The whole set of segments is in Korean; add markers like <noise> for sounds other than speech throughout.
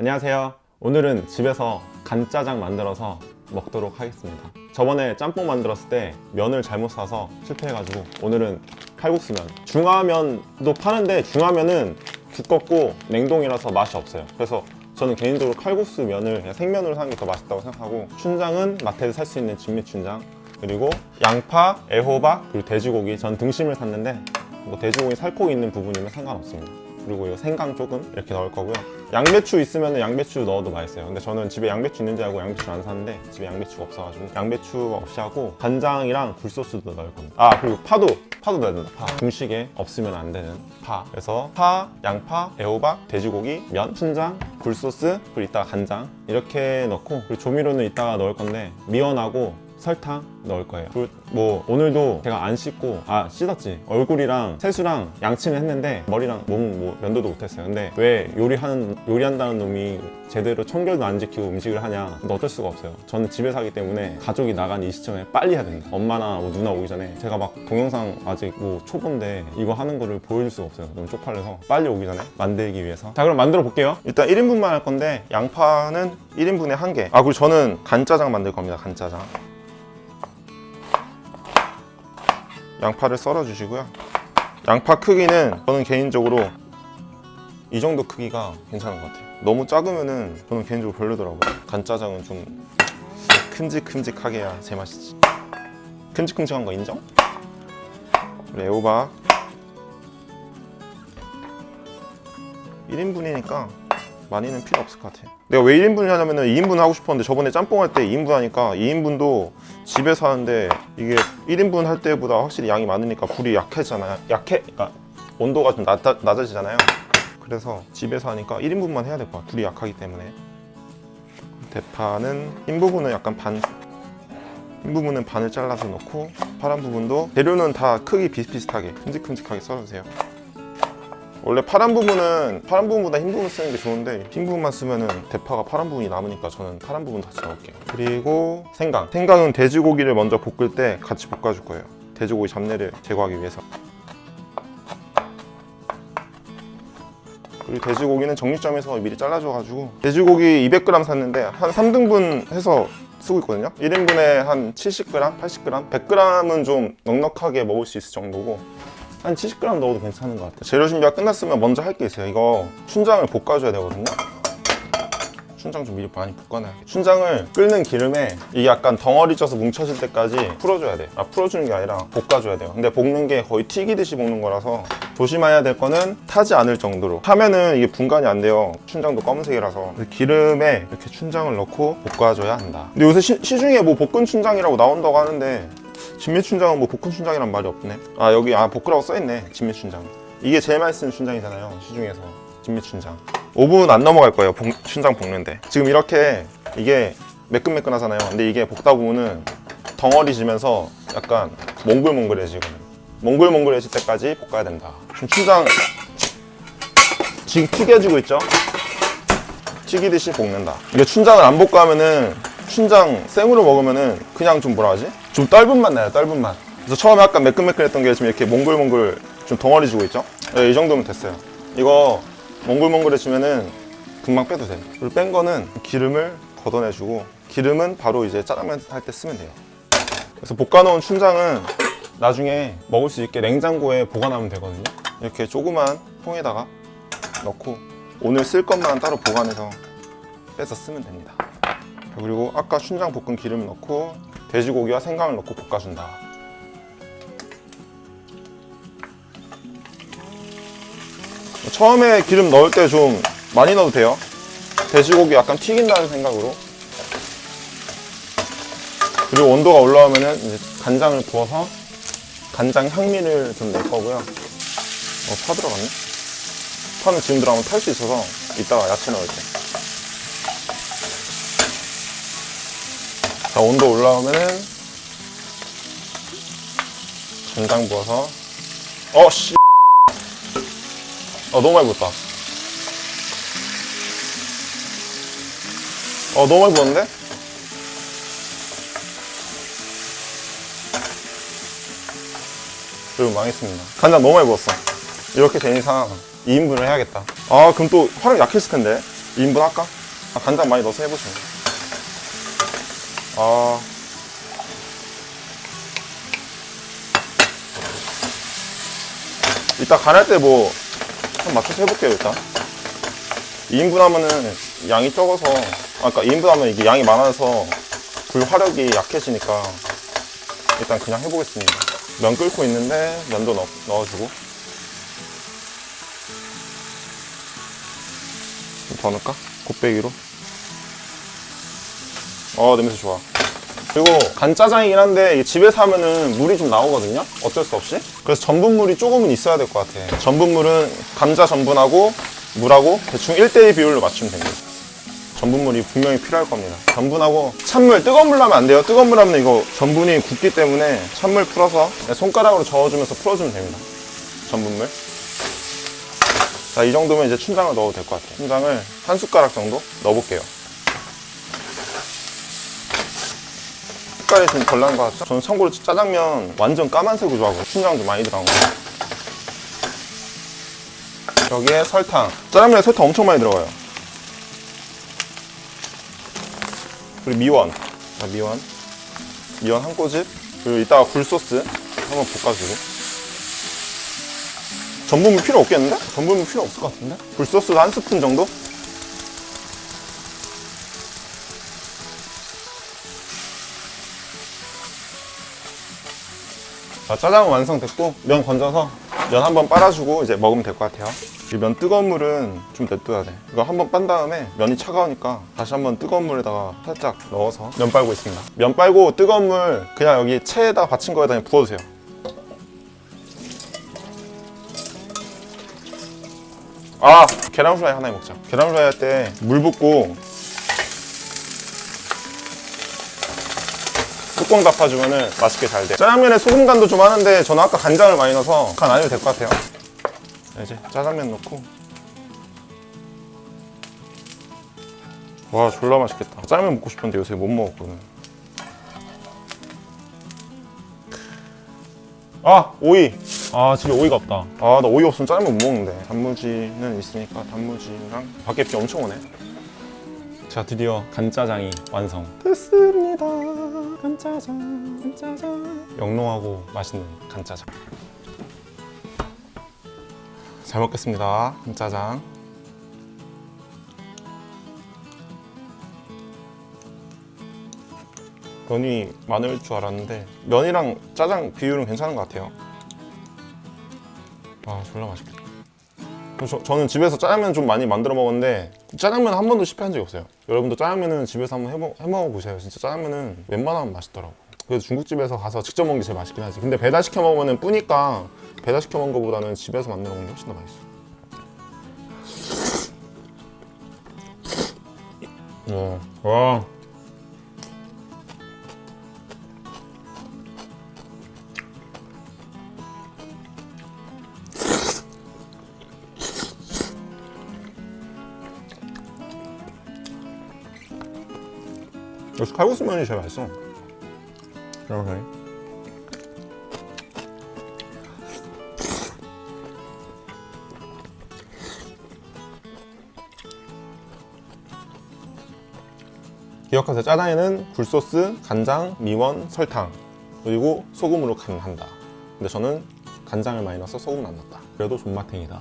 안녕하세요. 오늘은 집에서 간짜장 만들어서 먹도록 하겠습니다. 저번에 짬뽕 만들었을 때 면을 잘못 사서 실패해가지고 오늘은 칼국수면. 중화면도 파는데 중화면은 두껍고 냉동이라서 맛이 없어요. 그래서 저는 개인적으로 칼국수 면을 그냥 생면으로 사는 게 더 맛있다고 생각하고 춘장은 마트에서 살 수 있는 진미 춘장 그리고 양파, 애호박 그리고 돼지고기 전 등심을 샀는데 뭐 돼지고기 살코 있는 부분이면 상관없습니다. 그리고 이거 생강 조금 이렇게 넣을 거고요. 양배추 있으면 양배추 넣어도 맛있어요. 근데 저는 집에 양배추 있는지 알고 양배추를 안 샀는데 집에 양배추가 없어가지고 양배추 없이 하고 간장이랑 굴소스도 넣을 겁니다. 아 그리고 파도 파도 넣어야 된다. 파 중식에 없으면 안 되는 파. 그래서 파, 양파, 애호박, 돼지고기, 면, 춘장, 굴소스 그리고 이따가 간장 이렇게 넣고 그리고 조미료는 이따가 넣을 건데 미원하고 설탕 넣을 거예요. 그리고 뭐 오늘도 제가 안 씻고 아 씻었지 얼굴이랑 세수랑 양치는 했는데 머리랑 몸 뭐 면도도 못했어요. 근데 왜 요리하는 요리한다는 놈이 제대로 청결도 안 지키고 음식을 하냐? 근데 어쩔 수가 없어요. 저는 집에 사기 때문에 가족이 나간 이 시점에 빨리 해야 된다. 엄마나 뭐 누나 오기 전에 제가 막 동영상 아직 뭐 초보인데 이거 하는 거를 보여줄 수가 없어요. 너무 쪽팔려서 빨리 오기 전에 만들기 위해서. 자 그럼 만들어 볼게요. 일단 1인분만 할 건데 양파는 1인분에 한 개. 아 그리고 저는 간짜장 만들 겁니다. 간짜장. 양파를 썰어 주시고요. 양파 크기는 저는 개인적으로 이 정도 크기가 괜찮은 것 같아요. 너무 작으면은 저는 개인적으로 별로더라고요. 간짜장은 좀 큼직큼직하게 해야 제 맛이지. 큼직큼직한 거 인정? 애호박 1인분이니까 많이는 필요 없을 것 같아요. 내가 왜 1인분을 하냐면은 2인분 하고 싶었는데 저번에 짬뽕 할 때 2인분 하니까 2인분도 집에서 하는데 이게 1인분 할 때보다 확실히 양이 많으니까 불이 약해잖아요. 약해, 그러니까 온도가 좀 낮아, 낮아지잖아요. 그래서 집에서 하니까 1인분만 해야 될 것 같아요. 불이 약하기 때문에. 대파는 흰 부분은 약간 반, 흰 부분은 반을 잘라서 넣고 파란 부분도 재료는 다 크기 비슷비슷하게 큼직큼직하게 썰어주세요. 원래 파란 부분은 파란 부분보다 흰 부분 쓰는 게 좋은데 흰 부분만 쓰면은 대파가 파란 부분이 남으니까 저는 파란 부분 같이 넣을게요. 그리고 생강. 생강은 돼지고기를 먼저 볶을 때 같이 볶아줄 거예요. 돼지고기 잡내를 제거하기 위해서. 그리고 돼지고기는 정육점에서 미리 잘라줘가지고 돼지고기 200g 샀는데 한 3등분 해서 쓰고 있거든요. 1인분에 한 70g, 80g, 100g은 좀 넉넉하게 먹을 수 있을 정도고 한 70g 넣어도 괜찮은 것 같아요. 재료 준비가 끝났으면 먼저 할 게 있어요. 이거 춘장을 볶아줘야 되거든요. 춘장 좀 미리 많이 볶아놔야겠다. 춘장을 끓는 기름에 이게 약간 덩어리 쪄서 뭉쳐질 때까지 풀어줘야 돼. 아, 풀어주는 게 아니라 볶아줘야 돼요. 근데 볶는 게 거의 튀기듯이 볶는 거라서 조심해야 될 거는 타지 않을 정도로. 타면은 이게 분간이 안 돼요. 춘장도 검은색이라서. 기름에 이렇게 춘장을 넣고 볶아줘야 한다. 근데 요새 시, 시중에 뭐 볶은 춘장이라고 나온다고 하는데 진미춘장은 뭐 볶은 춘장이란 말이 없네. 아 여기 아 볶으라고 써있네. 진미춘장. 이게 제일 쓰는 춘장이잖아요. 시중에서 진미춘장. 5분 안 넘어갈 거예요. 볶- 춘장 볶는데. 지금 이렇게 이게 매끈매끈하잖아요. 근데 이게 볶다 보면은 덩어리 지면서 약간 몽글몽글해지거든. 몽글몽글해질 때까지 볶아야 된다. 지금 춘장 지금 튀겨지고 있죠? 튀기듯이 볶는다. 이게 춘장을 안 볶아면은 춘장 생으로 먹으면은 그냥 좀 뭐라 하지? 좀 떫은 맛 나요, 떫은 맛. 그래서 처음에 약간 매끈매끈했던 게 지금 이렇게 몽글몽글 좀 덩어리 지고 있죠? 네, 이 정도면 됐어요. 이거 몽글몽글해지면은 금방 빼도 돼요. 그리고 뺀 거는 기름을 걷어내주고 기름은 바로 이제 짜장면 할 때 쓰면 돼요. 그래서 볶아놓은 춘장은 나중에 먹을 수 있게 냉장고에 보관하면 되거든요. 이렇게 조그만 통에다가 넣고 오늘 쓸 것만 따로 보관해서 빼서 쓰면 됩니다. 그리고 아까 춘장 볶은 기름 넣고 돼지고기와 생강을 넣고 볶아준다. 처음에 기름 넣을 때 좀 많이 넣어도 돼요. 돼지고기 약간 튀긴다는 생각으로. 그리고 온도가 올라오면은 이제 간장을 부어서 간장 향미를 좀 낼 거고요. 어, 파 들어갔네? 파는 지금 들어가면 탈 수 있어서 이따가 야채 넣을 때. 자, 온도 올라오면은 간장 부어서 어, 씨. 어, 너무 많이 부었다. 어, 너무 많이 부었는데? 그리고 망했습니다. 간장 너무 많이 부었어. 이렇게 된 이상 2인분을 해야겠다. 아, 그럼 또 화력 약해질 텐데. 2인분 할까? 아, 간장 많이 넣어서 해보시면 아. 이따 간할 때뭐한 맞춰서 해볼게요 일단. 2인분 하면은 양이 적어서 아까 2인분 하면 이게 양이 많아서 불 화력이 약해지니까 일단 그냥 해보겠습니다. 면 끓고 있는데 면도 넣, 넣어주고. 좀더 넣을까? 곱빼기로 어 냄새 좋아. 그리고 간짜장이긴 한데 집에서 하면은 물이 좀 나오거든요? 어쩔 수 없이? 그래서 전분물이 조금은 있어야 될 것 같아. 전분물은 감자 전분하고 물하고 대충 1대1 비율로 맞추면 됩니다. 전분물이 분명히 필요할 겁니다. 전분하고 찬물 뜨거운 물 하면 안 돼요. 뜨거운 물 하면 이거 전분이 굳기 때문에 찬물 풀어서 그냥 손가락으로 저어주면서 풀어주면 됩니다. 전분물. 자 이 정도면 이제 춘장을 넣어도 될 것 같아요. 춘장을 한 숟가락 정도 넣어볼게요 색깔이 좀 덜난 것 같죠? 저는 참고로 짜장면 완전 까만색으로 좋아하고 춘장도 많이 들어간 거 여기에 설탕 짜장면에 설탕 엄청 많이 들어가요 그리고 미원 자, 미원 미원 한 꼬집 그리고 이따가 굴소스 한번 볶아주고 전분물 필요 없겠는데? 전분물 필요 없을 것 같은데? 굴소스도 한 스푼 정도? 자, 짜장은 완성됐고 면 건져서 면 한번 빨아주고 이제 먹으면 될 것 같아요. 이 면 뜨거운 물은 좀 냅둬야 돼. 이거 한번 빤 다음에 면이 차가우니까 다시 한번 뜨거운 물에다가 살짝 넣어서 면 빨고 있습니다. 면 빨고 뜨거운 물 그냥 여기 체에다 받친 거에다 그냥 부어주세요. 아 계란 후라이 하나 해 먹자. 계란 후라이 할 때 물 붓고 뚜껑 덮어주면 맛있게 잘 돼. 짜장면에 소금 간도 좀 하는데 저는 아까 간장을 많이 넣어서 간 안 해도 될 것 같아요. 자, 이제 짜장면 넣고 와 졸라 맛있겠다. 짜장면 먹고 싶은데 요새 못 먹었거든. 아 오이. 아 집에 오이가 없다. 아 나 오이 없으면 짜장면 못 먹는데. 단무지는 있으니까 단무지랑 밖에 비 엄청 오네. 자 드디어 간짜장이 완성. 됐습니다. 간짜장 간짜장. 영롱하고 맛있는 간짜장. 잘 먹겠습니다. 간짜장. 면이 많을 줄 알았는데 면이랑 짜장 비율은 괜찮은 것 같아요. 아 졸라 맛있겠다 저, 저는 집에서 짜장면 좀 많이 만들어 먹었는데 짜장면 한 번도 실패한 적이 없어요. 여러분도 짜장면은 집에서 한번 해먹, 해먹어 보세요. 진짜 짜장면은 웬만하면 맛있더라고 그래도 중국집에서 가서 직접 먹는 게 제일 맛있긴 하지. 근데 배달시켜 먹으면 뿌니까 배달시켜 먹는 것보다는 집에서 만들어 먹는 게 훨씬 더 맛있어. 와, 와. 역시 칼국수 면이 제일 맛있어. 이렇게. 기억하세요. 짜장에는 굴소스, 간장, 미원, 설탕 그리고 소금으로 간한다. 근데 저는 간장을 많이 넣어서 소금을 안 넣었다. 그래도 존맛탱이다.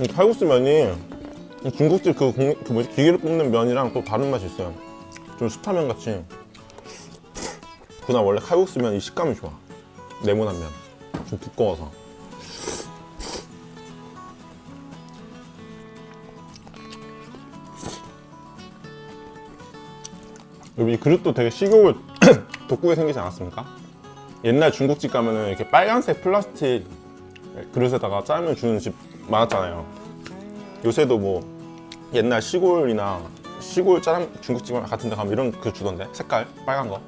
이 칼국수 면이 이 중국집 그, 공- 그 뭐지 기계로 굽는 면이랑 또 다른 맛이 있어요. 좀 수타면 같이. 그나 원래 칼국수 면 이 식감이 좋아. 네모난 면. 좀 두꺼워서. 여기 이 그릇도 되게 식욕을 돋구게 <clears throat> 생기지 않았습니까? 옛날 중국집 가면은 이렇게 빨간색 플라스틱 그릇에다가 짜장면 주는 집 많았잖아요. 요새도 뭐 옛날 시골이나 시골 짜장 중국집 같은 데 가면 이런 그 주던데? 색깔? 빨간 거?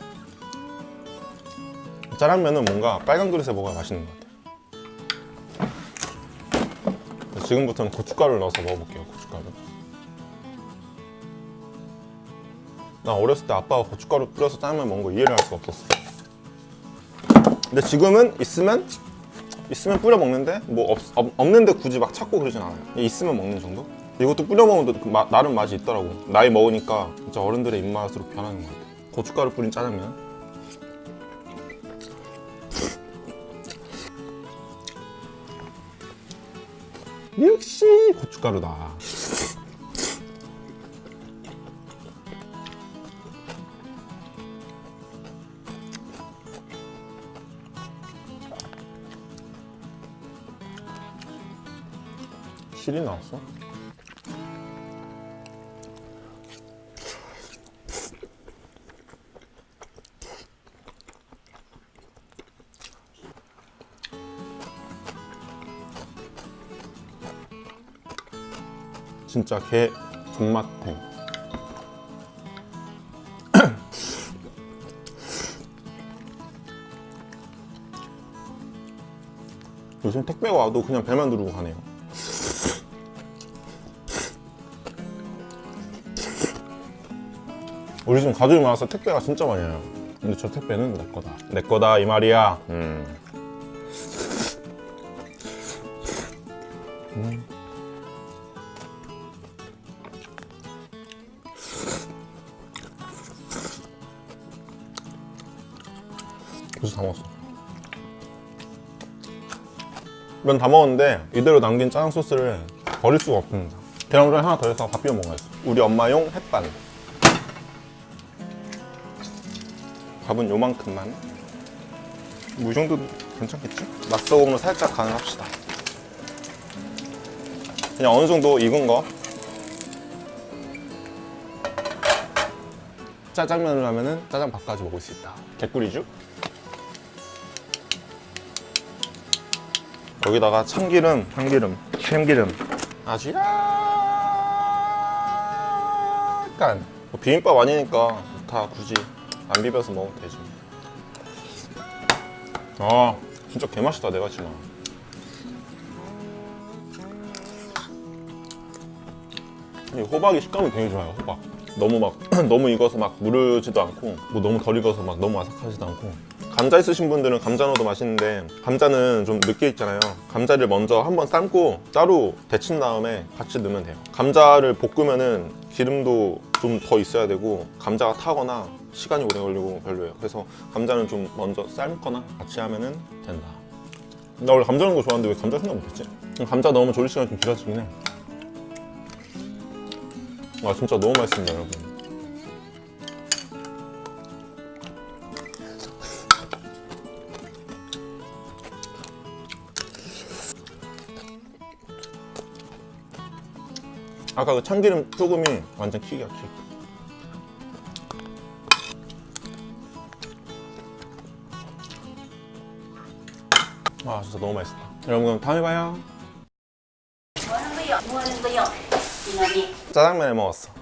짜장면은 뭔가 빨간 그릇에 먹어야 맛있는 것 같아요. 지금부터는 고춧가루를 넣어서 먹어볼게요 고춧가루. 나 어렸을 때 아빠가 고춧가루 뿌려서 짜장면 먹은 거 이해를 할 수가 없었어. 근데 지금은 있으면 있으면 뿌려 먹는데 뭐 없, 없, 없는데 굳이 막 찾고 그러진 않아요. 있으면 먹는 정도? 이것도 뿌려 먹어도 그 마- 나름 맛이 있더라고. 나이 먹으니까 진짜 어른들의 입맛으로 변하는 것 같아. 고춧가루 뿌린 짜장면. 역시 고춧가루다. 실이 나왔어? 진짜 개 존맛탱. <clears throat> 요즘 택배가 와도 그냥 배만 누르고 가네요. 우리 집 가족이 많아서 택배가 진짜 많이 와요. 근데 저 택배는 내 거다. 내 거다 이 말이야. 음. 음. 벌써 다 먹었어. 면 다 먹었는데 이대로 남긴 짜장 소스를 버릴 수가 없습니다. 계란후라이 하나 더 해서 밥 비벼 먹어야지. 우리 엄마용 햇반. 밥은 요만큼만. 뭐 이 정도도 괜찮겠지? 맛소금으로 살짝 간을 합시다. 그냥 어느 정도 익은 거. 짜장면을 하면은 짜장밥까지 먹을 수 있다. 개꿀이죠? 여기다가 참기름, 참기름, 참기름. 아주 약간 뭐 비빔밥 아니니까 다 굳이 안 비벼서 먹어도 되지. 아 진짜 개맛있다 내가 지금. 이 호박이 식감이 되게 좋아요 호박. 너무 막 <clears throat> 너무 익어서 막 무르지도 않고 뭐 너무 덜 익어서 막 너무 아삭하지도 않고 감자 있으신 분들은 감자 넣어도 맛있는데 감자는 좀 늦게 익잖아요 감자를 먼저 한번 삶고 따로 데친 다음에 같이 넣으면 돼요 감자를 볶으면은 기름도 좀 더 있어야 되고 감자가 타거나 시간이 오래 걸리고 별로예요. 그래서 감자는 좀 먼저 삶거나 같이 하면은 된다. 나 원래 감자 넣는 거 좋아하는데 왜 감자 생각 못했지? 감자 넣으면 조리 시간이 좀 길어지긴 해. 아 진짜 너무 맛있습니다 여러분 아까 그 참기름 소금이 완전 킥이야 킥 아, 진짜 너무 맛있다. 여러분, 그럼 다음에 봐요. 뭐 하는 거요? 뭐 하는 거요? 짜장면을 먹었어.